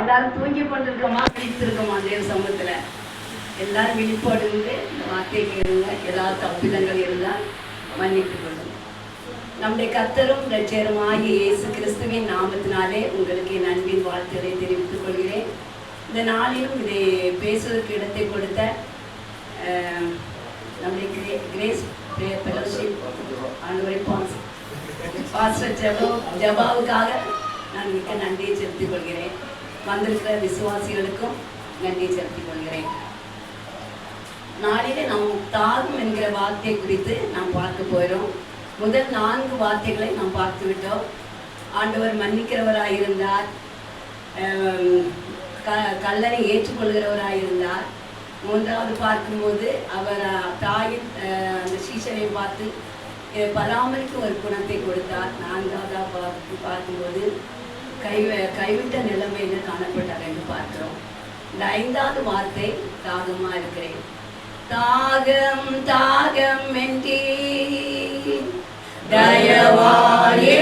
எல்லாரும் தூங்கி கொண்டிருக்கோமா விழித்திருக்கோமா தேவ சமூகத்துல? எல்லாரும் விழிப்போடு இருந்து இந்த வார்த்தையை கேளுங்க. ஏதாவது தப்பிதங்கள் இருந்தால் மன்னித்துக் கொள்ளுங்க. நம்முடைய கத்தரும் ரட்சகருமாகிய இயேசு கிறிஸ்துவின் நாமத்தினாலே உங்களுக்கு என் அன்பின் வாழ்த்துக்களை தெரிவித்துக் கொள்கிறேன். இந்த நாளிலும் இதை பேசுவதற்கு இடத்தை கொடுத்த நம்முடைய கிரே கிரேஸ் ஃபெலோஷிப் ஆண்டவரை பாஸ்டர் ஜபா ஜபாவுக்காக நான் மிக்க நன்றியை செலுத்திக் கொள்கிறேன். வந்திருக்கிற விசுவாசிகளுக்கும் நன்றியை செலுத்திக் கொள்கிறேன். நாளிலே நாம் தாகம் என்கிற வார்த்தையை குறித்து நாம் பார்க்க போயிடும் முதல் நான்கு வார்த்தைகளை நாம் பார்த்து விட்டோம். ஆண்டவர் மன்னிக்கிறவராய் இருந்தார் க- கல்லனை ஏற்றுக்கொள்கிறவராய் இருந்தார் மூன்றாவது பார்க்கும்போது அவர் தாயின் அந்த சீசனை பார்த்து பராமரிக்கும் ஒரு குணத்தை கொடுத்தார். நான்காவதாக பார்த்து பார்க்கும்போது கை கைவிட்ட நிலைமையில காணப்பட்டார் என்று பார்க்கிறோம். இந்த ஐந்தாவது வார்த்தை தாகமா இருக்கிறேன். தாகம் தாகம் என்றே தயவாயே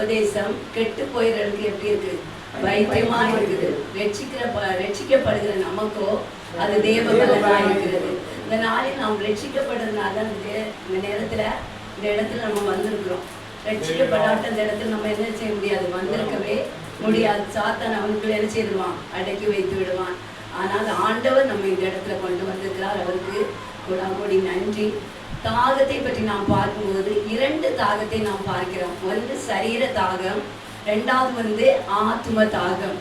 உபதேசம் கெட்டு போயிருக்கு எப்படி இருக்கு? வைத்தியமா இருக்குது. ரட்சிக்கிற ரட்சிக்கப்படுகிற நமக்கோ அது தேவ பலனா இருக்கிறது. இந்த நாளில் நாம் ரட்சிக்கப்படுறதுனால தான் இந்த நேரத்துல இந்த இடத்துல நம்ம வந்திருக்கிறோம். ரட்சிக்கப்படாட்ட இந்த இடத்துல நம்ம என்ன செய்ய முடியாது? வந்திருக்கவே முடியாது. சாத்தான் அவனுக்குள்ள என்ன செய்துடுவான்? அடக்கி வைத்து விடுவான். ஆனால் ஆண்டவர் நம்ம இந்த இடத்துல கொண்டு வந்திருக்கிறார். அவருக்கு கொடாங்கோடி நன்றி. தாகத்தை பற்றி நாம் பார்க்கும்போது இரண்டு தாகத்தை நாம் பார்க்கிறோம். ஒன்று சரீர தாகம் ரெண்டாவது வந்து ஆத்ம தாகம்.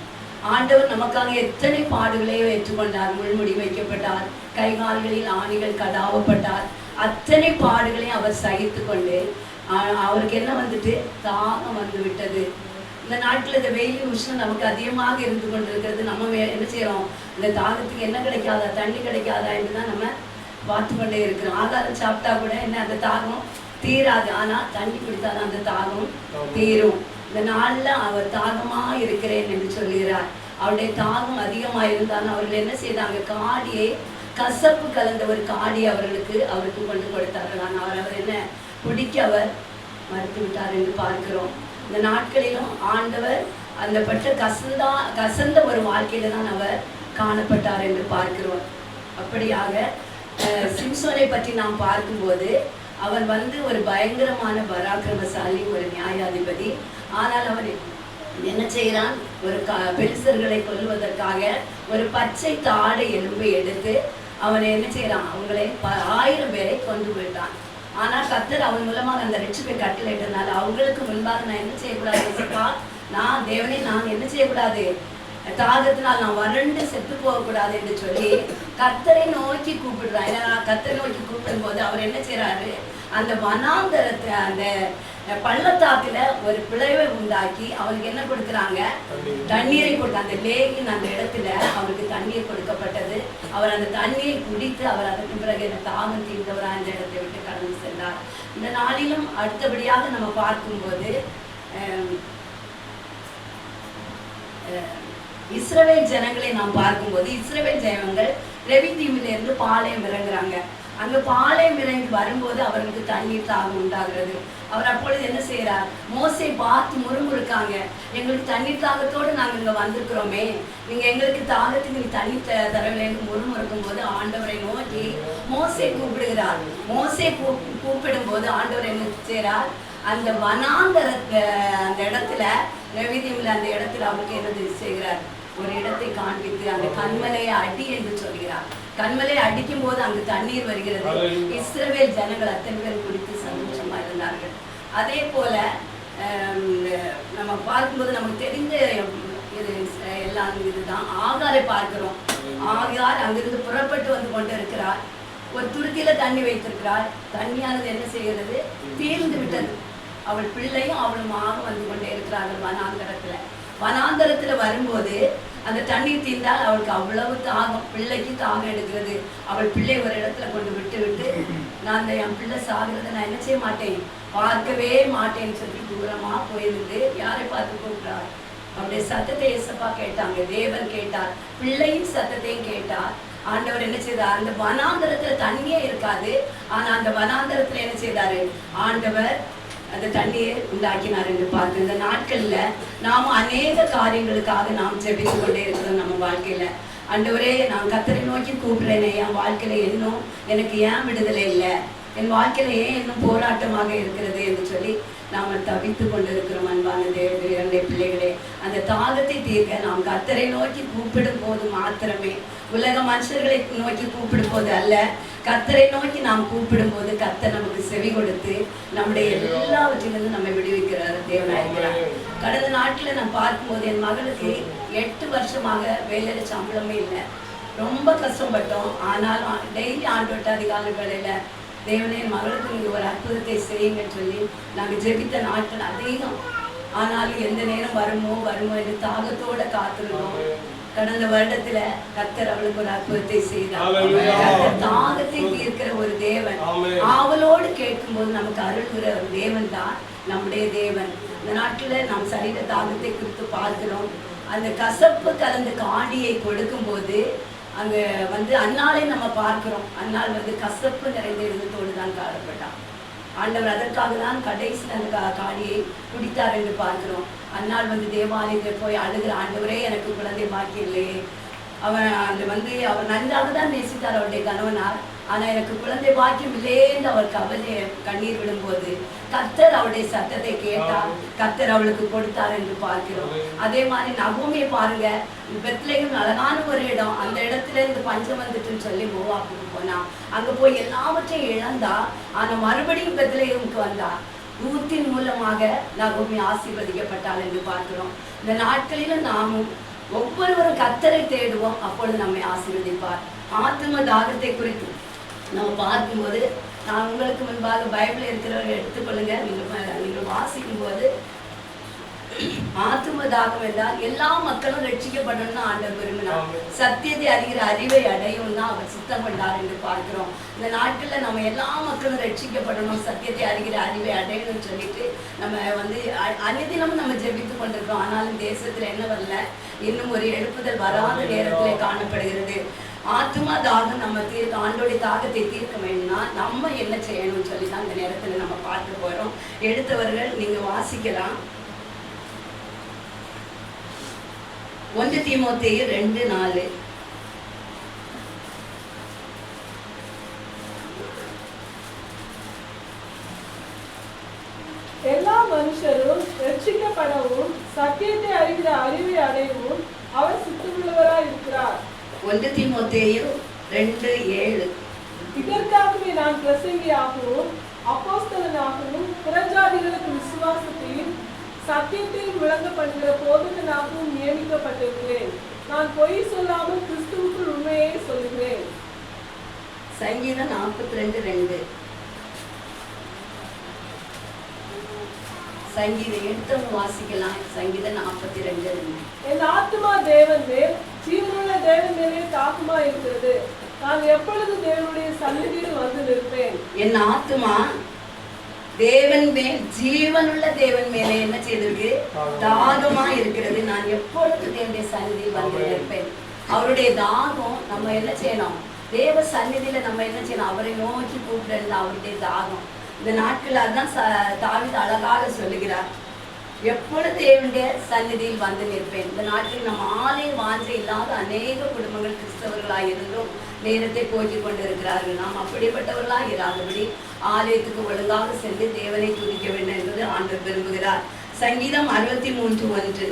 ஆண்டவர் நமக்காக எத்தனை பாடுகளையும் ஏற்றுக்கொண்டார் முள்முடி வைக்கப்பட்டார் கை கால்களில் ஆணிகள் கடாவப்பட்டார். அத்தனை பாடுகளையும் அவர் சகித்து கொண்டு அவருக்கு என்ன வந்துட்டு? தாகம் வந்து விட்டது. இந்த நாட்டில் இந்த வெயில் உஷ்ணம் நமக்கு அதிகமாக இருந்து கொண்டிருக்கிறது. நம்ம என்ன செய்யறோம்? இந்த தாகத்துக்கு என்ன கிடைக்காதா? தண்ணி கிடைக்காதா? என்று தான் நம்ம பார்த்து கொண்டே இருக்கிறோம். ஆகாரம் சாப்பிட்டா கூட என்ன அந்த தாகம் தீராது. ஆனா தண்ணி குடித்தாதான் அந்த தாகம் தீரும். இந்த நாள்ல அவர் தாகமா இருக்கிறேன் என்று சொல்லுகிறார். அவருடைய தாகம் அதிகமா இருந்தாலும் அவர்கள் என்ன செய்தாங்க? காடியை கசப்பு கலந்த ஒரு காடி அவர்களுக்கு அவருக்கு கொண்டு கொடுத்தார்கள். ஆனால் அவர் அவர் என்ன குடிக்க அவர் மறுத்து விட்டார் என்று பார்க்கிறோம். இந்த நாட்களிலும் ஆண்டவர் அந்த பட்ட கசந்தா கசந்த ஒரு வாழ்க்கையில தான் அவர் காணப்பட்டார் என்று பார்க்கிறோம். அப்படியாக சிம்சோனை பற்றி நாம் பார்க்கும்போது அவன் வந்து ஒரு பயங்கரமான பராக்கிரமசாலி ஒரு நியாயாதிபதி. ஆனால் அவன் என்ன செய்கிறான்? ஒரு க பெலிசர்களை கொல்வதற்காக ஒரு பச்சை தாடை எலும்பை எடுத்து அவனை என்ன செய்கிறான்? அவங்களை ப- ஆயிரம் பேரை கொண்டு விட்டான். ஆனால் கத்தர் அவன் மூலமாக அந்த ரட்சிப்பை கட்டளையிட்டதுனால அவங்களுக்கு முன்பாக நான் என்ன செய்யக்கூடாது நான் தேவனே நான் என்ன செய்யக்கூடாது? தாகத்தினால் நான் வறண்டு செத்து போகக்கூடாது என்று சொல்லி கத்தரை நோக்கி கூப்பிடுறான் ஏன்னா கத்தரை நோக்கி கூப்பிடும் போது அவர் என்ன செய்யறாரு அந்த வனாந்தரத்தை அந்த பள்ளத்தாக்குல ஒரு பிளவை உண்டாக்கி அவருக்கு என்ன கொடுக்குறாங்க? தண்ணீரை கொடுத்த அந்த லேகின் அந்த இடத்துல அவருக்கு தண்ணீர் கொடுக்கப்பட்டது. அவர் அந்த தண்ணீரை குடித்து அவர் அதற்கு பிறகு இந்த தாகம் தீர்ந்தவரா அந்த இடத்தை விட்டு கடந்து சென்றார். இந்த நாளிலும் அடுத்தபடியாக நம்ம பார்க்கும்போது அஹ், இஸ்ரவேல் ஜனங்களை நாம் பார்க்கும்போது இஸ்ரவேல் ஜனங்கள் ரெவிதீமில இருந்து பாளையம் இறங்குறாங்க. அங்க பாளையம் இறங்கி வரும்போது அவர்களுக்கு தண்ணீர் தாகம் உண்டாகிறது. அவர் அப்பொழுது என்ன செய்யறார் மோசை பார்த்து முறுமுறுக்காங்க. எங்களுக்கு தண்ணீர் தாகத்தோடு நாங்க இங்க வந்திருக்கிறோமே. நீங்க எங்களுக்கு தாகத்துக்கு நீ தண்ணி த தரவில்லைன்னு முறுமுறுக்கும் போது ஆண்டவரை நோக்கி மோசை கூப்பிடுகிறார். மோசை கூ கூப்பிடும் போது ஆண்டவர் என்ன செய்யறார் அந்த வனாந்தர அந்த இடத்துல ரவிதீமில் அந்த இடத்துல அவருக்கு என்ன செய்கிறார்? ஒரு இடத்தை காண்பித்து அந்த கண்மலையை அடி என்று சொல்கிறார். கண்மலையை அடிக்கும் போது அங்கு தண்ணீர் வருகிறது. இஸ்ரவேல் ஜனங்கள் அத்தனை பேர் குடித்து சந்தோஷமா இருந்தார்கள். அதே போல நம்ம பார்க்கும்போது நமக்கு தெரிந்த இது எல்லாம் இதுதான். ஆகாரை பார்க்கிறோம். ஆகார் அங்கிருந்து புறப்பட்டு வந்து கொண்டு இருக்கிறார் ஒரு துருத்தியில தண்ணி வைத்திருக்கிறார். தண்ணியானது என்ன செய்கிறது? தீர்ந்து விட்டது. அவள் பிள்ளையும் அவளுமாக வந்து கொண்டே இருக்கிறார்கள் வனாந்தரத்துல. வனாந்தரத்துல வரும்போது அந்த தண்ணீர் தீர்ந்தால் அவளுக்கு அவ்வளவு தாகம். பிள்ளைக்கு தாகம் எடுக்கிறது. அவள் பிள்ளை ஒரு இடத்துல கொண்டு விட்டு விட்டு நான் அந்த என் பிள்ளை சாகிறத நான் என்ன செய்ய மாட்டேன்? பார்க்கவே மாட்டேன்னு சொல்லி தூரமா போயிருந்து யாரை பார்த்து கூப்பிட்டார் அவருடைய சத்தத்தை இயேசப்பா கேட்டாங்க. தேவன் கேட்டார். பிள்ளையின் சத்தத்தையும் கேட்டார். ஆண்டவர் என்ன செய்தார்? அந்த வனாந்தரத்துல தண்ணியே இருக்காது. ஆனா அந்த வனாந்தரத்துல என்ன செய்தாரு? ஆண்டவர் அந்த தண்ணியை உண்டாக்கினார் என்று பார்த்து இந்த நாட்கள்ல நாம் அநேக காரியங்களுக்காக நாம் ஜெபித்து கொண்டே இருக்கிறோம் நம்ம வாழ்க்கையில. அண்டவரே நான் கத்தரை நோக்கி கூப்பிடுறேனே என் வாழ்க்கையில இன்னும் எனக்கு ஏன் விடுதலை இல்லை? என் வாழ்க்கையில ஏன் இன்னும் போராட்டமாக இருக்கிறது என்று சொல்லி நாம தவித்து கொண்டிருக்கிறோம் அன்பான தேவ இரண்டே பிள்ளைகளே. அந்த தாகத்தை தீர்க்க நாம் கத்தரை நோக்கி கூப்பிடும் போது மாத்திரமே உலக மனுஷர்களை நோக்கி கூப்பிடும் போது அல்ல. கத்தரை நோக்கி நாம் கூப்பிடும் போது கத்தர் நமக்கு செவி கொடுத்து நம்முடைய எல்லாவற்றிலிருந்து நம்மை விடுவிக்கிறார் தேவனாயிருக்கிறார் கடந்த நாட்டில் நான் பார்க்கும்போது என் மகளுக்கு எட்டு வருஷமாக வேலையில சம்பளமே இல்லை. ரொம்ப கஷ்டப்பட்டோம். ஆனாலும் டெய்லி ஆண்டோட்ட அதிகாலை வேலையில தேவனே என் மகளுக்கு நீங்கள் ஒரு அற்புதத்தை செய்யுங்கன்னு சொல்லி நாங்க ஜெபித்த நாட்கள் அதிகம். ஆனாலும் எந்த நேரம் வருமோ வருமோ என்று தாகத்தோட காத்திருந்தோம். கடந்த வருடத்துல கத்தர் அவளுக்கு ஒரு அற்புதத்தை செய்தார். தாகத்தை தீர்க்கிற ஒரு தேவன். ஆவலோடு கேட்கும்போது நமக்கு அருள்கிற ஒரு தேவன் தான் நம்முடைய தேவன். இந்த நாட்டில் நாம் சரீர தாகத்தை குறித்து பார்க்கிறோம். அந்த கசப்பு கலந்த காடியை கொடுக்கும்போது அங்க வந்து அந்நாளை நம்ம பார்க்கிறோம். அந்நாள் வந்து கசப்பு நிறைந்த இருந்தத்தோடு தான் காணப்பட்டான். ஆண்டவர் அதற்காக தான் கடைசியில் அந்த கா- காடியை குடித்தார் என்று பார்க்கிறோம். அந்நாள் வந்து தேவாலயத்தில் போய் அழுகிற ஆண்டவரே எனக்கு குழந்தை பாக்கி இல்லையே. அவன் அந்த வந்து அவர் நன்றாக தான் நேசித்தார் அவருடைய கணவனார். ஆனா எனக்கு குழந்தை பாக்கியம் இல்லையேன்னு அவர் கவலை கண்ணீர் விடும்போது கர்த்தர் அவருடைய சத்தத்தை கேட்டார் கர்த்தர் அவளுக்கு கொடுத்தார் என்று பார்க்கிறோம். அதே மாதிரி நகோமியை பாருங்க பெத்லேயும் அழகான ஒரு இடம். அந்த இடத்துல இருந்து பஞ்சம் வந்துட்டுன்னு சொல்லி மோவாப்புக்கு போனா அங்க போய் எல்லாவற்றையும் இழந்தா ஆனா மறுபடியும் பெத்லேயமுக்கு வந்தா ரூத்தின் மூலமாக நகோமி ஆசீர்வதிக்கப்பட்டாள் என்று பார்க்கிறோம். இந்த நாட்களிலும் நாமும் ஒவ்வொருவரும் கத்தரை தேடுவோம் அப்பொழுது நம்மை ஆசீர்வதிப்பார். ஆத்ம தாகத்தை குறித்து நம்ம பார்க்கும்போது நான் உங்களுக்கு முன்பாக பைபிள் இருக்கிறவர்கள் எடுத்துக்கொள்ளுங்க. நீங்கள் நீங்கள் வாசிக்கும் போது ஆத்தும தாகம் என்றால் எல்லா மக்களும் ரட்சிக்கப்படணும்னு ஆண்டவர் விரும்பினார். சத்தியத்தை அறிகிற அறிவை அடையும் தான் அவர் சித்தம் கொண்டார் என்று பார்க்கிறோம். இந்த நாட்கள்ல நம்ம எல்லா மக்களும் ரட்சிக்கப்படணும் சத்தியத்தை அறிகிற அறிவை அடையணும்னு சொல்லிட்டு நம்ம வந்து அனுதினமும் நம்ம ஜெபித்து கொண்டிருக்கிறோம். ஆனாலும் தேசத்துல என்ன வரல? இன்னும் ஒரு எழுப்புதல் வராத நேரத்திலே காணப்படுகிறது. ஆத்மா தாகம் நம்ம தீர்க்க ஆண்டோடைய தாகத்தை தீர்க்க வேணும்னா நம்ம என்ன செய்யணும்னு சொல்லி தான் இந்த நேரத்தில் நம்ம பார்க்க போகிறோம் எடுத்தவர்கள் நீங்க வாசிக்கலாம். ஒன்று தீமோத்தேயு ரெண்டு நாலு. எல்லா மனுஷரும் ரட்சிக்கப்படவும் சத்தியத்தை அறிகிற அறிவை அடையவும் ஒன்று தீமோத்தேயு ரெண்டு ஏழு. இதற்காகவே நான் பிரசங்கியாகவும் அப்போஸ்தலனாகவும் புறஜாதிகளுக்கு விசுவாசத்தையும் சத்தியத்தையும் விளங்க பண்ணுகிற போதகனாகவும் நியமிக்கப்பட்டிருக்கிறேன். நான் பொய் சொல்லாமல் கிறிஸ்துவுக்குள் உண்மையை சொல்லுகிறேன். சங்கீதம் நாற்பத்தி ரெண்டு. ரெண்டு சங்கீதம் எடுத்தவங்க வாசிக்கலாம். சங்கீதம் நாற்பத்தி ரெண்டு என் ஆத்மா தேவன் ஜீவனுள்ள தேவன் மேலே தாக்கமா இருக்கிறது. நான் எப்பொழுது தேவனுடைய சந்நிதியில் வந்து நிற்பேன். என் ஆத்துமா தேவன் மேல் ஜீவனுள்ள தேவன் மேலே என்ன செய்திருக்கு? தாகமா இருக்கிறது. நான் எப்பொழுது தேவனுடைய சந்நிதியில் வந்து நிற்பேன். அவருடைய தாகம் நம்ம என்ன செய்யணும்? தேவ சந்நிதியில நம்ம என்ன செய்யணும்? அவரை நோக்கி கூப்பிடுறது அவருடைய தாகம். இந்த நாட்கள் அதான் தாவீது அழகாக சொல்லுகிறார். எப்பொழுது தேவனுடைய சந்நிதியில் வந்து நிற்பேன்? இந்த நாட்டில் நம்ம ஆலய வாஞ்சை இல்லாத அநேக குடும்பங்கள் கிறிஸ்தவர்களாக இருந்தும் நேரத்தை போக்கி கொண்டிருக்கிறார்கள். நாம் அப்படிப்பட்டவர்களாக இராதபடி ஆலயத்துக்கு ஒழுங்காக சென்று தேவனை துதிக்க வேண்டும் என்பது ஆண்டு விரும்புகிறார். சங்கீதம் அறுபத்தி மூன்று ஒன்று.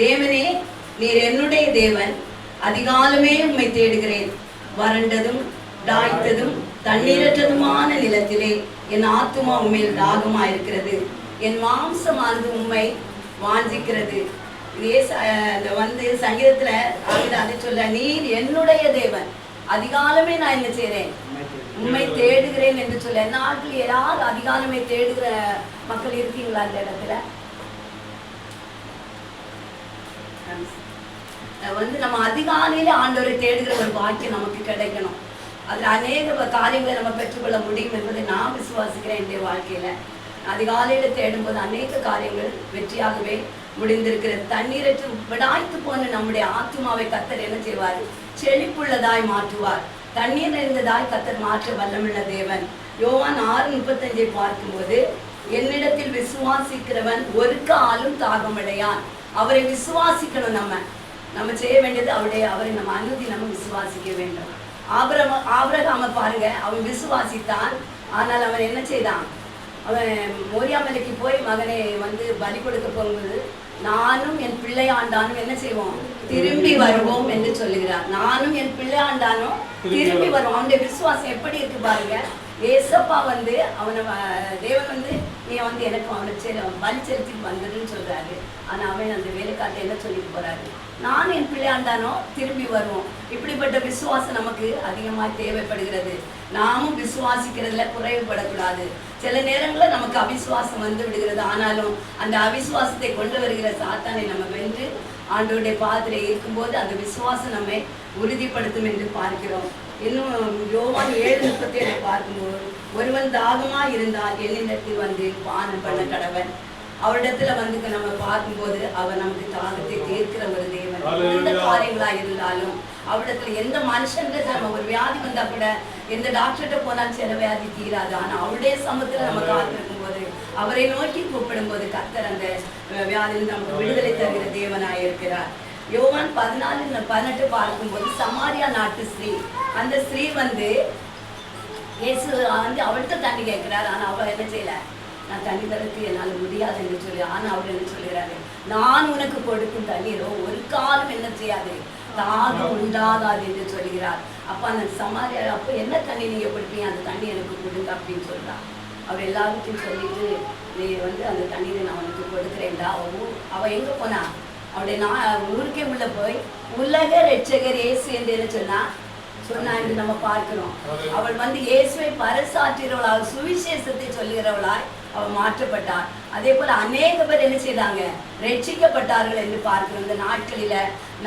தேவனே நீர் என்னுடைய தேவன் அதிகாலமே உம்மை தேடுகிறேன். வறண்டதும் தாய்த்ததும் தண்ணீரற்றதுமான நிலத்திலே என் ஆத்துமா உண்மையில் தாகமாயிருக்கிறது. என் மாம்சமானது உண்மை வாஞ்சிக்கிறது. இதே ச- வந்து சங்கீதத்துல அதை சொல்ல நீர் என்னுடைய தேவன் அதிகாலமே நான் என்ன செய்யறேன் உண்மை தேடுகிறேன் என்று சொல்ல நாட்டில் யாராவது அதிகாலமே தேடுகிற மக்கள் இருக்கீங்களா அந்த இடத்துல? வந்து நம்ம அதிகாலையில ஆண்டவரை தேடுகிற ஒரு பாக்கியம் நமக்கு கிடைக்கணும். அதுல அநேக காரியங்களை நம்ம பெற்றுக்கொள்ள முடியும் என்பதை நான் விசுவாசிக்கிறேன் என்னுடைய வாழ்க்கையில. அதிகாலையில தேடும்போது அநேக காரியங்கள் வெற்றியாகவே முடிந்திருக்கிறது தண்ணீரற்று விடாய்த்து போன நம்முடைய ஆத்துமாவை கத்தர் என்ன செய்வார்? செழிப்புள்ளதாய் மாற்றுவார். தண்ணீர் நிறைந்ததாய் கத்தர் மாற்ற வல்லமுள்ள தேவன். யோவான் ஆறு முப்பத்தஞ்சை பார்க்கும்போது என்னிடத்தில் விசுவாசிக்கிறவன் ஒரு காலும் தாகமடையான். அவரை விசுவாசிக்கணும் நம்ம. நம்ம செய்ய வேண்டியது அவருடைய அவரை நம்ம அனுதி நம்ம விசுவாசிக்க வேண்டும். ஆபிரம ஆபிரகாம பாருங்க. அவன் விசுவாசித்தான். ஆனால் அவன் என்ன செய்தான்? அவன் மோரியாமலைக்கு போய் மகனை வந்து பலி கொடுக்க போகும்போது நானும் என் பிள்ளை ஆண்டானும் என்ன செய்வோம்? திரும்பி வருவோம் என்று சொல்லுகிறார். நானும் என் பிள்ளை ஆண்டானும் திரும்பி வருவோம். அவனுடைய விசுவாசம் எப்படி இருக்கு பாருங்க. ஏசப்பா வந்து அவனை தேவன் வந்து நீ வந்து எனக்கு அவனை செல் பலி செலுத்திட்டு வந்துடுன்னு சொல்றாரு. ஆனா அவன் அந்த வேலைக்காரத்தை என்ன சொல்லிட்டு போறாரு? நான் என் பிள்ளையாண்டானோ திரும்பி வருவோம். இப்படிப்பட்ட விசுவாசம் நமக்கு அதிகமாக தேவைப்படுகிறது. நாமும் விசுவாசிக்கிறதுல குறைவுபடக்கூடாது. சில நேரங்களில் நமக்கு அவிசுவாசம் வந்து விடுகிறது. ஆனாலும் அந்த அவிசுவாசத்தை கொண்டு வருகிற சாத்தானை நம்ம வென்று ஆண்டோடைய பாதத்தில் இருக்கும்போது அந்த விசுவாசம் நம்மை உறுதிப்படுத்தும் என்று பார்க்கிறோம். இன்னும் யோவான் ஏழு முப்பத்தி ஏழு பார்க்கும்போது ஒருவன் தாகமா இருந்தால் என்னிடத்தில் வந்து பானம் பண்ண கடவன் அவரிடத்துல வந்து நம்ம பார்க்கும்போது அவர் நமக்கு தாகத்தை தீர்க்கிற ஒரு தேவன். எந்த காரியங்களா இருந்தாலும் அவரிடத்துல எந்த மனுஷன்ல நம்ம ஒரு வியாதி வந்தா கூட எந்த டாக்டர்கிட்ட போனாலும் சில வியாதி தீராது. ஆனா அவருடைய சமத்துல நம்ம காத்திருக்கும் போது அவரை நோக்கி கூப்பிடும் போது கத்தர் அந்த வியாதியில் நமக்கு விடுதலை தருகிற தேவனாய் இருக்கிறார். யோவான் பதினாலு பதினெட்டு பார்க்கும்போது சமாரியா நாட்டு ஸ்ரீ அந்த ஸ்ரீ வந்து இயேசு வந்து அவள்கிட்ட தண்ணி கேட்கிறார். ஆனா அவ என்ன செய்யல? நான் தண்ணி தரக்கு என்னால் முடியாது என்று சொல்லி ஆனா அவர் என்ன சொல்கிறாரு நான் உனக்கு கொடுக்கும் தண்ணீரோ ஒரு காலம் என்ன செய்யாது? தாகம் உண்டாகாது என்று சொல்கிறார் அப்ப அந்த சமாரியா அப்ப என்ன தண்ணி நீங்க கொடுப்பீங்க? அந்த தண்ணி எனக்கு கொடுங்க அப்படின்னு சொல்றா அவர் எல்லாருக்கும் சொல்லிட்டு நீ வந்து அந்த தண்ணீரை நான் உனக்கு கொடுக்குறேன்டா. அவ ஊ- அவ எங்க போனா? அவருடைய நான் ஊருக்கே உள்ள போய் உலக ரட்சகர் இயேசு என்று என்ன சொன்னா சொன்னா என்று நம்ம பார்க்கிறோம். அவள் வந்து இயேசுவை பரசாற்றுகிறவளாக சுவிசேஷத்தை சொல்லுகிறவளாய் அவள் மாற்றப்பட்டார் அதே போல அநேக பேர் என்ன செய்தாங்க? ரட்சிக்கப்பட்டார்கள் என்று பார்க்கிறோம். இந்த நாட்களில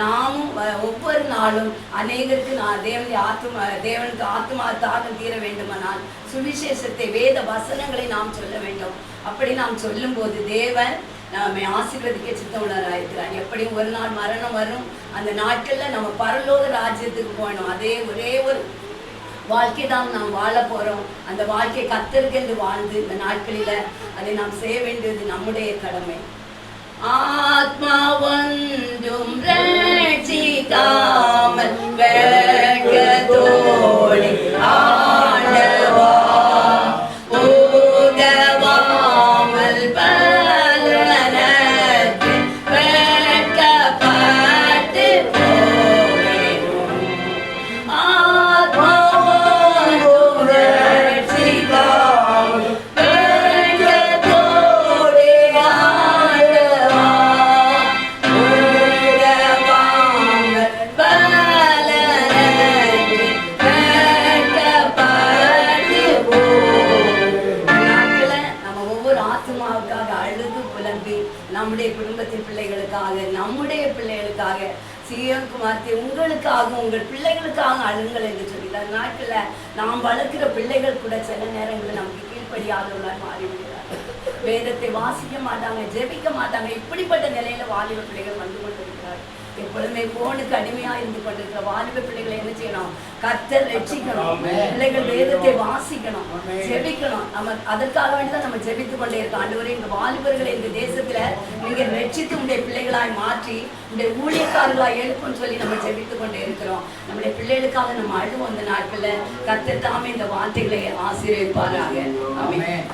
நாமும் ஒவ்வொரு நாளும் அநேகருக்கு நான் தேவனுடைய ஆத்மா தேவனுக்கு ஆத்மா தாகம் தீர வேண்டுமானால் சுவிசேஷத்தை வேத வசனங்களை நாம் சொல்ல வேண்டும். அப்படி நாம் சொல்லும்போது தேவன் நம்மை ஆசீர்வதிக்க சித்தமுள்ளவராயிருக்கிறார் எப்படியும் ஒரு நாள் மரணம் வரும். அந்த நாட்கள்ல நம்ம பரலோக ராஜ்யத்துக்கு போகணும். அதே ஒரே ஒரு வாழ்க்கை தான் நாம் வாழ போறோம். அந்த வாழ்க்கை கத்தர்கள் வாழ்ந்து இந்த நாட்களில அதை நாம் செய்ய வேண்டியது நம்முடைய கடமை. ஆத்மா ஒன்றும் ரட்சிக்காமல் ஆகும் உங்கள் பிள்ளைகளுக்காக அழுங்கள் என்று சொல்கிறார். நாட்டில் நாம் வளர்க்கிற பிள்ளைகள் கூட சில நேரங்களில் நமக்கு கீழ்ப்படியாதவர்களாக மாறிவிடுகிறார். வேதத்தை வாசிக்க மாட்டாங்க ஜெபிக்க மாட்டாங்க. இப்படிப்பட்ட நிலையில வாலிப பிள்ளைகள் வந்து கொண்டிருக்கிறார்கள். எப்பொழுதுமே போனுக்கு அடிமையா இருந்து கொண்டிருக்கிற வாலிப பிள்ளைகளை என்ன செய்யணும்? கத்தர் ரட்சிக்கணும். பிள்ளைகள் வேதத்தை வாசிக்கணும். ஜெபிக்கணும். நம்ம அதற்காக வேண்டி தான் நம்ம ஜெபித்து கொண்டே இருக்கோம். ஆண்டவரே இந்த வாலிபர்களை இந்த தேசத்துல நீங்க ரட்சித்து உடைய பிள்ளைகளாய் மாற்றி உடைய ஊழியக்காரர்களாய் எழுப்புன்னு சொல்லி நம்ம ஜெபித்து கொண்டே இருக்கிறோம். நம்முடைய பிள்ளைகளுக்காக நம்ம அழுவோம் இந்த நாட்கள்ல. கத்தர் தாமே இந்த வார்த்தைகளை ஆசீர்வதிப்பாராக. ஆமென்.